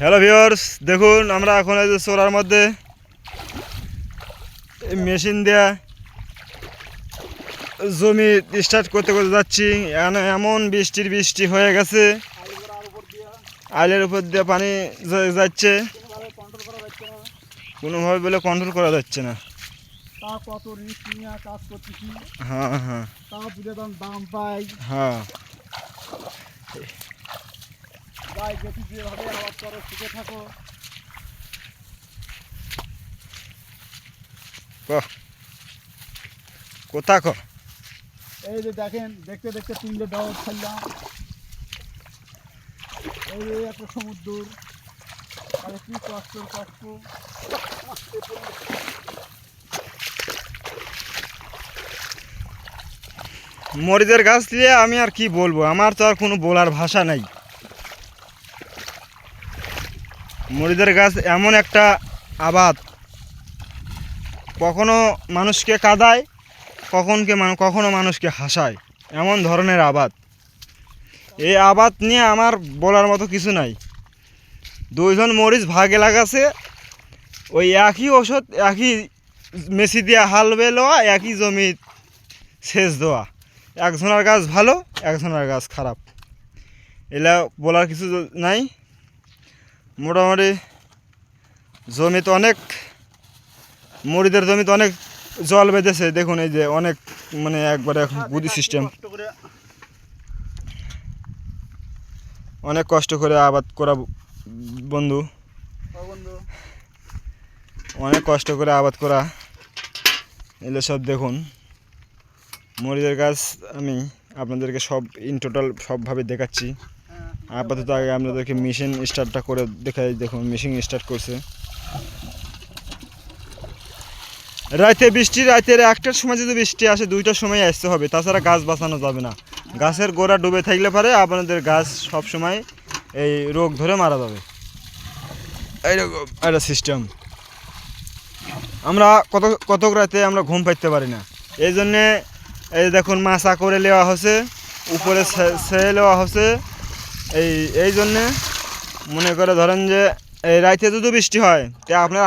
Hello viewers দেখুন আমরা এখন এই যে সোলার মধ্যে। মেশিন দেয়া জমি স্টার্ট করতে করতে যাচ্ছি। এখানে এমন বৃষ্টির বৃষ্টি হয়ে গেছে। আইলের উপর দিয়ে পানি যাচ্ছে। কোনোভাবে বলে কন্ট্রোল করা যাচ্ছে না। হ্যাঁ হ্যাঁ। হ্যাঁ। যাই যেটি যেভাবে আবাদ করো শিখে থাকো। কোথা কহ এই যে দেখেন দেখতে দেখতে তিনটে দাওয়াত ফেললাম এই যে একটা সমুদ্র। তাহলে কি কষ্ট কষ্ট। মরিচের গাছ দিয়ে আমি আর কি বলব? আমার তো আর কোনো বলার ভাষা নাই। মরিচের গাছ এমন একটা আবাদ। কখনো মানুষকে কাদায় কখনকে কখনো মানুষকে হাসায়। এমন ধরনের আবাদ। এই আবাদ নিয়ে আমার বলার মতো কিছু নাই। দুইজন মরিচ ভাগে লাগাছে, ওই একই ওষুধ, একই মেশি দিয়ে হাল বেলোয়া একই জমি সেচ দেওয়া। একজনের গাছ ভালো, একজনের গাছ খারাপ। এলা বলার কিছু নাই। মোটামুটি জমিতে অনেক মরিদের জমিতে অনেক জল বেঁধেছে। দেখুন এই যে অনেক মানে একবারে বুদ্ধি সিস্টেম অনেক কষ্ট করে আবাদ করা বন্ধু। অনেক কষ্ট করে আবাদ করা। এগুলো সব দেখুন মরিচের গাছ আমি আপনাদেরকে সব ইন টোটাল সবভাবে দেখাচ্ছি। হ্যাঁ আপাতত আগে আপনাদেরকে মেশিন স্টার্টটা করে দেখাই, দেখুন মেশিন স্টার্ট করছে। রাতে বৃষ্টি, রাতের একটার সময় যদি বৃষ্টি আসে, দুইটার সময় আসতে হবে। তাছাড়া গাছ বাঁচানো যাবে না। গাছের গোড়া ডুবে থাকলে পারে আপনাদের গাছ সব সময় এই রোগ ধরে মারা যাবে। এইরকম একটা সিস্টেম আমরা কত, কতক রাতে আমরা ঘুম পাইতে পারি না। এই জন্যে এই দেখুন মাছা করে নেওয়া হচ্ছে, উপরে ছেড়ে নেওয়া হচ্ছে। এই এই জন্যে মনে করে ধরেন যে এই রাইতে যদি বৃষ্টি হয়, তো আপনার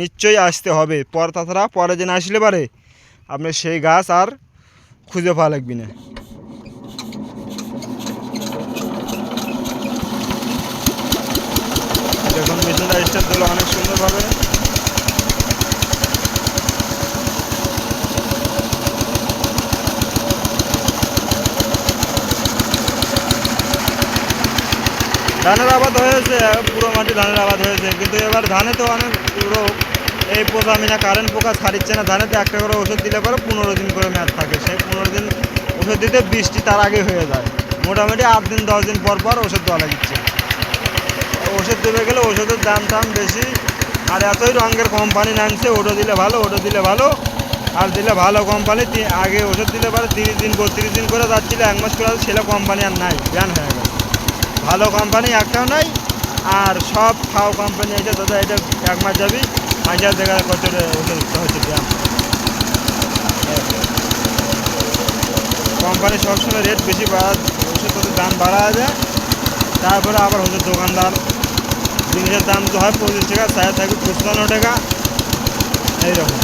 নিশ্চয়ই আসতে হবে। পর তাছাড়া পরে যে না আসলে পারে। আপনি সেই গাছ আর খুঁজে পাওয়া লাগবে না। দেখুন মেশিনটা স্টার্ট দিল অনেক সুন্দরভাবে ধানের আবাদ হয়েছে, পুরো মাটি ধানের আবাদ হয়েছে। কিন্তু এবার ধানে তো অনেক পুরো এই পোকা মিনা কারেন্ট পোকা ছাড়িচ্ছে না। ধানেতে একটা করে ওষুধ দিলে পরে পনেরো দিন করে মেয়াদ থাকে। সেই পনেরো দিন ওষুধ দিতে বৃষ্টি তার আগে হয়ে যায়। মোটামুটি আট দিন, দশ দিন পর পর ওষুধ দেওয়া লাগিচ্ছে। ওষুধ দেবে গেলে ওষুধের দাম টাম বেশি। আর এতই রঙের কোম্পানি নামছে, ওটা দিলে ভালো, ওটা দিলে ভালো। আর দিলে ভালো কোম্পানি আগে ওষুধ দিলে পরে তিরিশ দিন, বত্রিশ দিন করে যাচ্ছিল, এক মাস করে সেটা কোম্পানি আর নাই। ব্যান হয়ে গেছে ভালো কোম্পানি একটাও নাই, আর সব খাও কোম্পানি আছে, দাদা, এটা এক মাস যাবি হাজার দেখা কত দিতে হচ্ছে ব্যায়াম। কোম্পানি সবসময় রেট বেশি বাড়া ওষুধ দাম বাড়া যায় তারপরে আবার ওষুধ দোকানদার। জিনিসের দাম তো হয় পঁচিশ টাকা চার থাকবে পঁচপান্ন টাকা, এইরকম।